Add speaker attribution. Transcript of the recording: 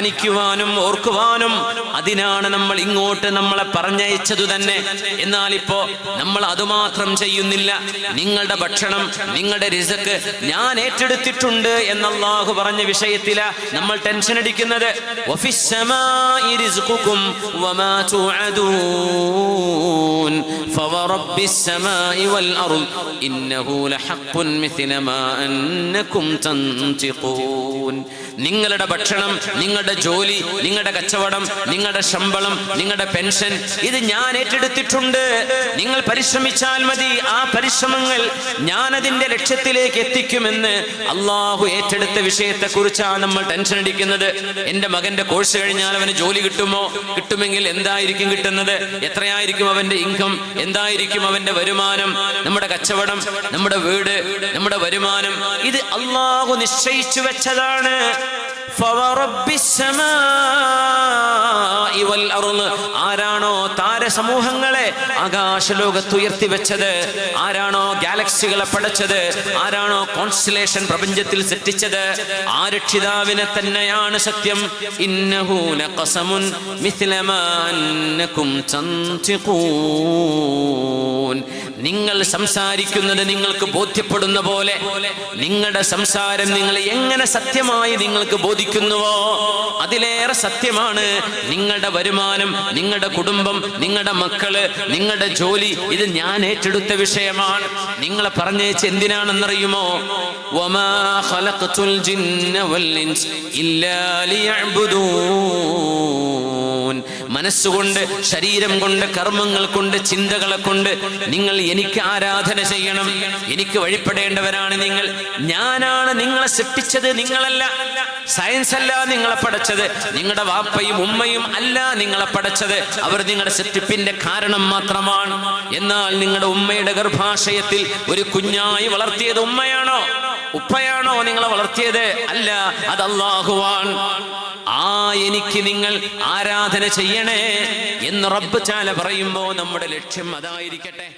Speaker 1: ധ്യാനിക്കുവാനും ഓർക്കുവാനും അതിനാണ് നമ്മൾ ഇങ്ങോട്ട് നമ്മളെ പറഞ്ഞയച്ചതു തന്നെ. എന്നാൽ ഇപ്പോ നമ്മൾ അതുമാത്രം ചെയ്യുന്നില്ല. നിങ്ങളുടെ ഭക്ഷണം നിങ്ങളുടെ രിസക്ക് ഞാൻ ഏറ്റെടുത്തിട്ടുണ്ട് എന്നല്ലാഹു പറഞ്ഞ വിഷയത്തില നമ്മൾ ടെൻഷൻ അടിക്കുന്നത്. നിങ്ങളുടെ ഭക്ഷണം നിങ്ങളുടെ നിങ്ങളുടെ ജോലി നിങ്ങളുടെ കച്ചവടം നിങ്ങളുടെ ശമ്പളം നിങ്ങളുടെ പെൻഷൻ ഇത് ഞാൻ ഏറ്റെടുത്തിട്ടുണ്ട്. നിങ്ങൾ പരിശ്രമിച്ചാൽ മതി. ആ പരിശ്രമങ്ങൾ ഞാൻ അതിന്റെ ലക്ഷ്യത്തിലേക്ക് എത്തിക്കുമെന്ന് അള്ളാഹു ഏറ്റെടുത്ത വിഷയത്തെക്കുറിച്ചാണ് നമ്മൾ ടെൻഷൻ അടിക്കുന്നത്. എന്റെ മകന്റെ കോഴ്സ് കഴിഞ്ഞാൽ അവന് ജോലി കിട്ടുമോ? കിട്ടുമെങ്കിൽ എന്തായിരിക്കും കിട്ടുന്നത്? എത്രയായിരിക്കും അവന്റെ ഇൻകം എന്തായിരിക്കും അവന്റെ വരുമാനം? നമ്മുടെ കച്ചവടം നമ്മുടെ വീട് നമ്മുടെ വരുമാനം ഇത് അള്ളാഹു നിശ്ചയിച്ചു വെച്ചതാണ്. ആരാണോ താരസമൂഹങ്ങളെ ആകാശലോകത്ത് ഉയർത്തി വെച്ചത് ആരാണോ ഗാലക്സികളെ പടച്ചത്? ആരാണോ കോൺസ്റ്റലേഷൻ പ്രപഞ്ചത്തിൽ സൃഷ്ടിച്ചത്? ആ രക്ഷിതാവിനെ തന്നെയാണ് സത്യം. ഇന്നഹു ലഖസമുൻ മിഥ്ല മാ അന്നകും തൻതിഖൂൻ നിങ്ങൾ സംസാരിക്കുന്നത് നിങ്ങൾക്ക് ബോധ്യപ്പെടുന്ന പോലെ നിങ്ങളുടെ സംസാരം നിങ്ങൾ എങ്ങനെ സത്യമായി നിങ്ങൾക്ക് ബോധിക്കുന്നുവോ അതിലേറെ സത്യമാണ് നിങ്ങളുടെ വരുമാനം നിങ്ങളുടെ കുടുംബം നിങ്ങളുടെ മക്കൾ നിങ്ങളുടെ ജോലി. ഇത് ഞാൻ ഏറ്റെടുത്ത വിഷയമാണ്. നിങ്ങളെ പറഞ്ഞേച്ച് എന്തിനാണെന്നറിയുമോ? ഇല്ലാ ലിയഅ്ബുദൂൻ മനസ്സുകൊണ്ട് ശരീരം കൊണ്ട് കർമ്മങ്ങൾ കൊണ്ട് ചിന്തകളെ കൊണ്ട് നിങ്ങൾ എനിക്ക് ആരാധന ചെയ്യണം. എനിക്ക് വഴിപ്പെടേണ്ടവരാണ് നിങ്ങൾ. ഞാനാണ് നിങ്ങളെ സൃഷ്ടിച്ചത് നിങ്ങളല്ല. സയൻസ് അല്ല നിങ്ങളെ പഠിച്ചത് നിങ്ങളുടെ വാപ്പയും ഉമ്മയും അല്ല നിങ്ങളെ പഠിച്ചത് അവർ നിങ്ങളുടെ സൃഷ്ടിപ്പിന്റെ കാരണം മാത്രമാണ്. എന്നാൽ നിങ്ങളുടെ ഉമ്മയുടെ ഗർഭാശയത്തിൽ ഒരു കുഞ്ഞായി വളർത്തിയത് ഉമ്മയാണോ? ഉപ്പയാണോ നിങ്ങളെ വളർത്തിയത്? അല്ല അത് അള്ളാഹുവാൻ എനിക്ക് നിങ്ങൾ ആരാധന ചെയ്യണേ എന്ന് റബ്ബ് ചാല പറയുമ്പോ നമ്മുടെ ലക്ഷ്യം അതായിരിക്കട്ടെ.